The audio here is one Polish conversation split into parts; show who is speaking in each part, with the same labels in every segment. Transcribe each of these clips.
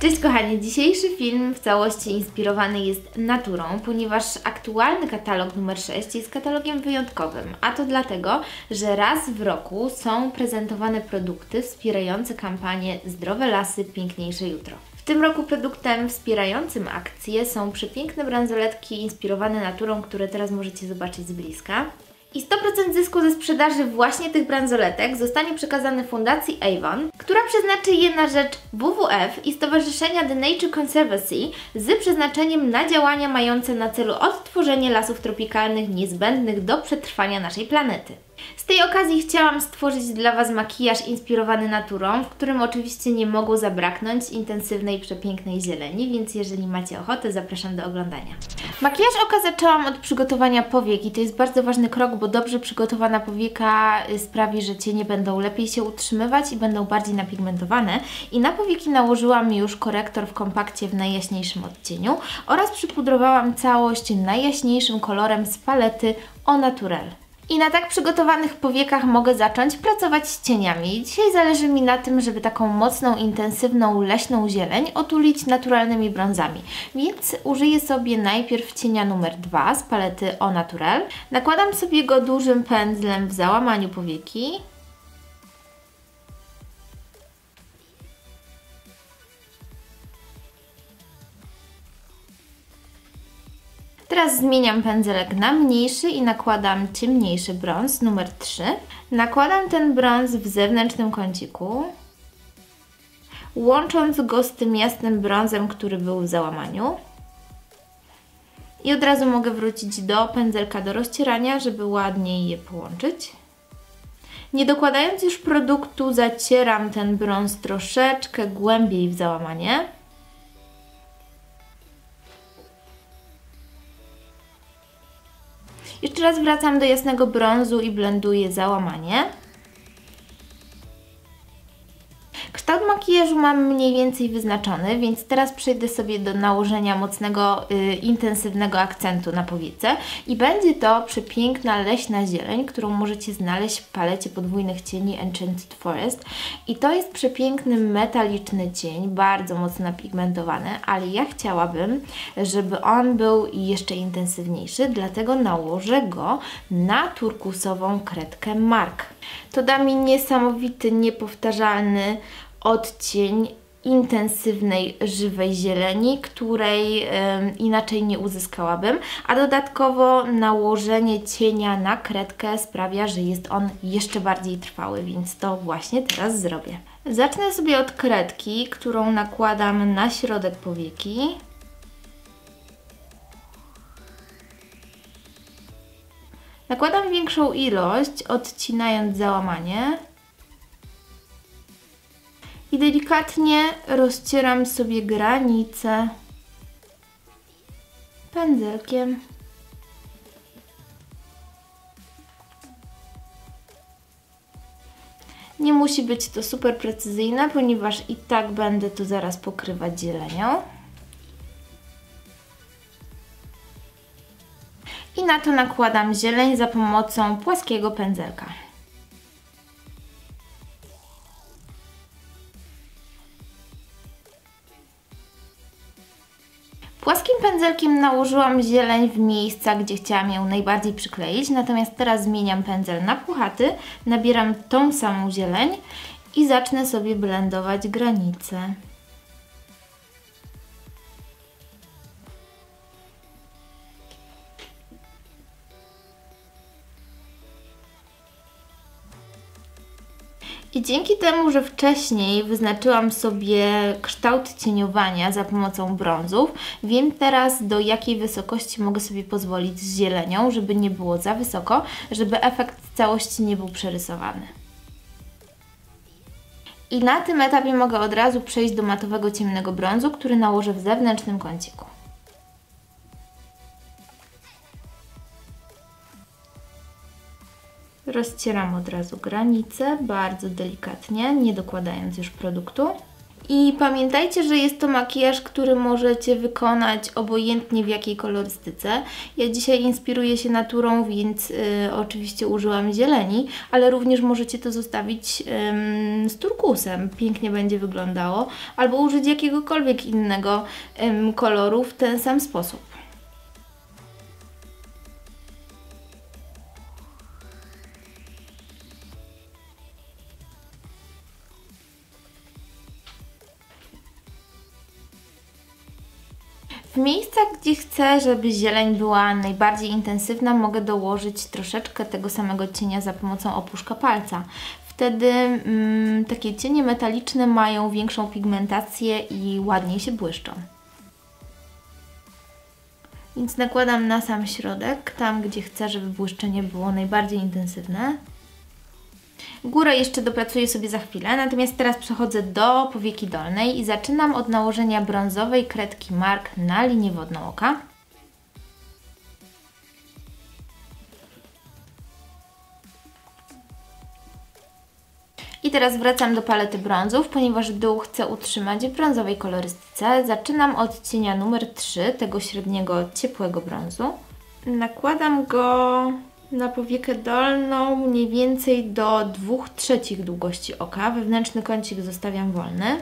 Speaker 1: Cześć kochani, dzisiejszy film w całości inspirowany jest naturą, ponieważ aktualny katalog numer 6 jest katalogiem wyjątkowym, a to dlatego, że raz w roku są prezentowane produkty wspierające kampanię Zdrowe Lasy, Piękniejsze Jutro. W tym roku produktem wspierającym akcję są przepiękne bransoletki inspirowane naturą, które teraz możecie zobaczyć z bliska. I 100% zysku ze sprzedaży właśnie tych bransoletek zostanie przekazany Fundacji Avon, która przeznaczy je na rzecz WWF i Stowarzyszenia The Nature Conservancy z przeznaczeniem na działania mające na celu odtworzenie lasów tropikalnych niezbędnych do przetrwania naszej planety. Z tej okazji chciałam stworzyć dla Was makijaż inspirowany naturą, w którym oczywiście nie mogło zabraknąć intensywnej, przepięknej zieleni, więc jeżeli macie ochotę, zapraszam do oglądania. Makijaż oka zaczęłam od przygotowania powiek i to jest bardzo ważny krok, bo dobrze przygotowana powieka y, sprawi, że cienie będą lepiej się utrzymywać i będą bardziej napigmentowane. I na powieki nałożyłam już korektor w kompakcie w najjaśniejszym odcieniu oraz przypudrowałam całość najjaśniejszym kolorem z palety Au Naturel. I na tak przygotowanych powiekach mogę zacząć pracować z cieniami. Dzisiaj zależy mi na tym, żeby taką mocną, intensywną, leśną zieleń otulić naturalnymi brązami. Więc użyję sobie najpierw cienia numer 2 z palety Au Naturel. Nakładam sobie go dużym pędzlem w załamaniu powieki. Teraz zmieniam pędzelek na mniejszy i nakładam ciemniejszy brąz, numer 3. Nakładam ten brąz w zewnętrznym kąciku, łącząc go z tym jasnym brązem, który był w załamaniu. I od razu mogę wrócić do pędzelka do rozcierania, żeby ładniej je połączyć. Nie dokładając już produktu, zacieram ten brąz troszeczkę głębiej w załamanie. Jeszcze raz wracam do jasnego brązu i blenduję załamanie. Kształt makijażu mam mniej więcej wyznaczony, więc teraz przejdę sobie do nałożenia mocnego, y, intensywnego akcentu na powiece i będzie to przepiękna leśna zieleń, którą możecie znaleźć w palecie podwójnych cieni Enchanted Forest i to jest przepiękny metaliczny cień, bardzo mocno napigmentowany, ale ja chciałabym, żeby on był jeszcze intensywniejszy, dlatego nałożę go na turkusową kredkę Mark. To da mi niesamowity, niepowtarzalny odcień intensywnej, żywej zieleni, której inaczej nie uzyskałabym, a dodatkowo nałożenie cienia na kredkę sprawia, że jest on jeszcze bardziej trwały, więc to właśnie teraz zrobię. Zacznę sobie od kredki, którą nakładam na środek powieki. Nakładam większą ilość, odcinając załamanie i delikatnie rozcieram sobie granice pędzelkiem. Nie musi być to super precyzyjne, ponieważ i tak będę to zaraz pokrywać zielenią. I na to nakładam zieleń za pomocą płaskiego pędzelka. Płaskim pędzelkiem nałożyłam zieleń w miejsca, gdzie chciałam ją najbardziej przykleić, natomiast teraz zmieniam pędzel na puchaty, nabieram tą samą zieleń i zacznę sobie blendować granice. I dzięki temu, że wcześniej wyznaczyłam sobie kształt cieniowania za pomocą brązów, wiem teraz do jakiej wysokości mogę sobie pozwolić z zielenią, żeby nie było za wysoko, żeby efekt całości nie był przerysowany. I na tym etapie mogę od razu przejść do matowego ciemnego brązu, który nałożę w zewnętrznym kąciku. Rozcieram od razu granice, bardzo delikatnie, nie dokładając już produktu. I pamiętajcie, że jest to makijaż, który możecie wykonać obojętnie w jakiej kolorystyce. Ja dzisiaj inspiruję się naturą, więc y, oczywiście użyłam zieleni, ale również możecie to zostawić ym, z turkusem. Pięknie będzie wyglądało. Albo użyć jakiegokolwiek innego ym, koloru w ten sam sposób. Miejscach, gdzie chcę, żeby zieleń była najbardziej intensywna, mogę dołożyć troszeczkę tego samego cienia za pomocą opuszka palca. Wtedy mm, takie cienie metaliczne mają większą pigmentację i ładniej się błyszczą. Więc nakładam na sam środek, tam gdzie chcę, żeby błyszczenie było najbardziej intensywne. Górę jeszcze dopracuję sobie za chwilę, natomiast teraz przechodzę do powieki dolnej i zaczynam od nałożenia brązowej kredki Mark na linię wodną oka. I teraz wracam do palety brązów, ponieważ dół chcę utrzymać w brązowej kolorystyce. Zaczynam od cienia numer 3, tego średniego ciepłego brązu. Nakładam go na powiekę dolną mniej więcej do 2 trzecich długości oka. Wewnętrzny kącik zostawiam wolny.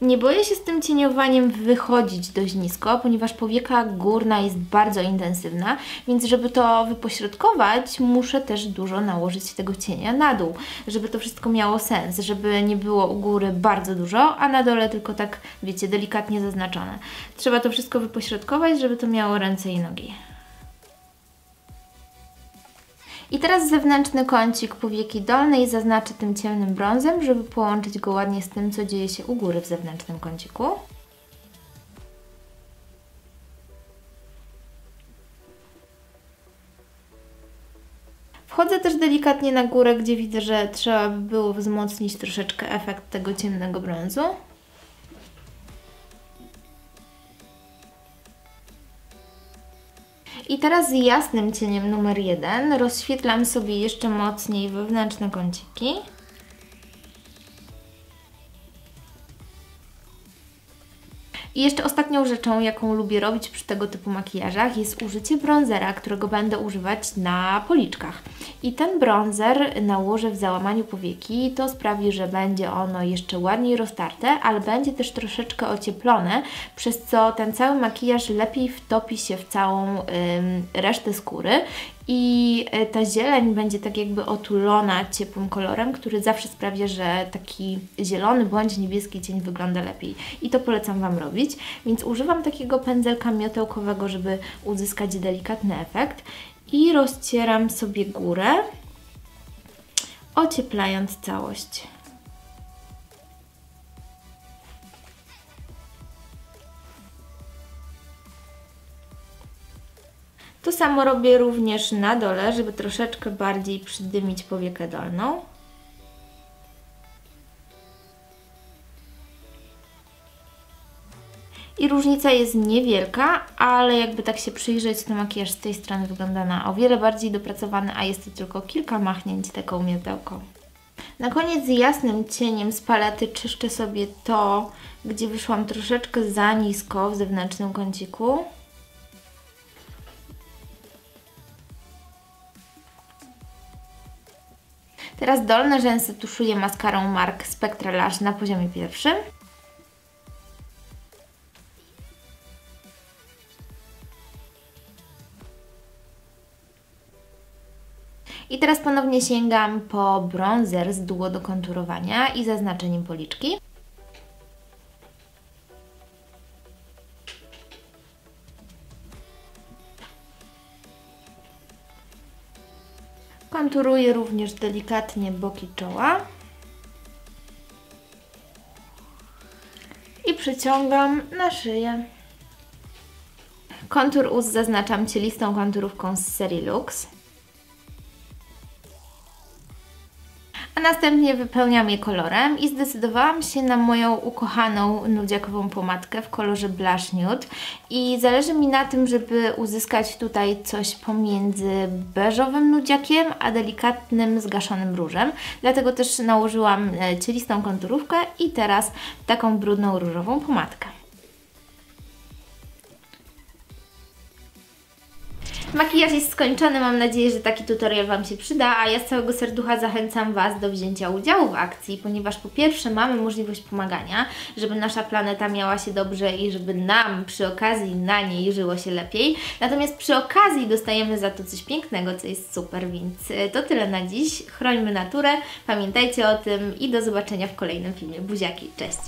Speaker 1: Nie boję się z tym cieniowaniem wychodzić dość nisko, ponieważ powieka górna jest bardzo intensywna, więc żeby to wypośrodkować, muszę też dużo nałożyć tego cienia na dół, żeby to wszystko miało sens, żeby nie było u góry bardzo dużo, a na dole tylko tak, wiecie, delikatnie zaznaczone. Trzeba to wszystko wypośrodkować, żeby to miało ręce i nogi. I teraz zewnętrzny kącik powieki dolnej zaznaczę tym ciemnym brązem, żeby połączyć go ładnie z tym, co dzieje się u góry w zewnętrznym kąciku. Wchodzę też delikatnie na górę, gdzie widzę, że trzeba by było wzmocnić troszeczkę efekt tego ciemnego brązu. Teraz jasnym cieniem numer jeden rozświetlam sobie jeszcze mocniej wewnętrzne kąciki. I jeszcze ostatnią rzeczą, jaką lubię robić przy tego typu makijażach jest użycie bronzera, którego będę używać na policzkach. I ten bronzer nałożę w załamaniu powieki to sprawi, że będzie ono jeszcze ładniej roztarte, ale będzie też troszeczkę ocieplone, przez co ten cały makijaż lepiej wtopi się w całą ym, resztę skóry i e, ta zieleń będzie tak jakby otulona ciepłym kolorem, który zawsze sprawia, że taki zielony bądź niebieski cień wygląda lepiej. I to polecam Wam robić, więc używam takiego pędzelka miotełkowego, żeby uzyskać delikatny efekt i rozcieram sobie górę, ocieplając całość. To samo robię również na dole, żeby troszeczkę bardziej przydymić powiekę dolną. I różnica jest niewielka, ale jakby tak się przyjrzeć, to makijaż z tej strony wygląda na o wiele bardziej dopracowany, a jest to tylko kilka machnięć taką miotełką. Na koniec jasnym cieniem z palety czyszczę sobie to, gdzie wyszłam troszeczkę za nisko w zewnętrznym kąciku. Teraz dolne rzęsy tuszuję maskarą Mark Spectra Lash na poziomie pierwszym. I teraz ponownie sięgam po bronzer z duo do konturowania i zaznaczeniem policzki. Konturuję również delikatnie boki czoła. I przyciągam na szyję. Kontur ust zaznaczam cielistą konturówką z serii Lux. Następnie wypełniam je kolorem i zdecydowałam się na moją ukochaną nudziakową pomadkę w kolorze Blush Nude i zależy mi na tym, żeby uzyskać tutaj coś pomiędzy beżowym nudziakiem, a delikatnym zgaszonym różem. Dlatego też nałożyłam e, cielistą konturówkę i teraz taką brudną różową pomadkę. Makijaż jest skończony, mam nadzieję, że taki tutorial Wam się przyda, a ja z całego serducha zachęcam Was do wzięcia udziału w akcji, ponieważ po pierwsze mamy możliwość pomagania, żeby nasza planeta miała się dobrze i żeby nam przy okazji na niej żyło się lepiej, natomiast przy okazji dostajemy za to coś pięknego, co jest super, więc e, to tyle na dziś. Chrońmy naturę, pamiętajcie o tym i do zobaczenia w kolejnym filmie. Buziaki, cześć!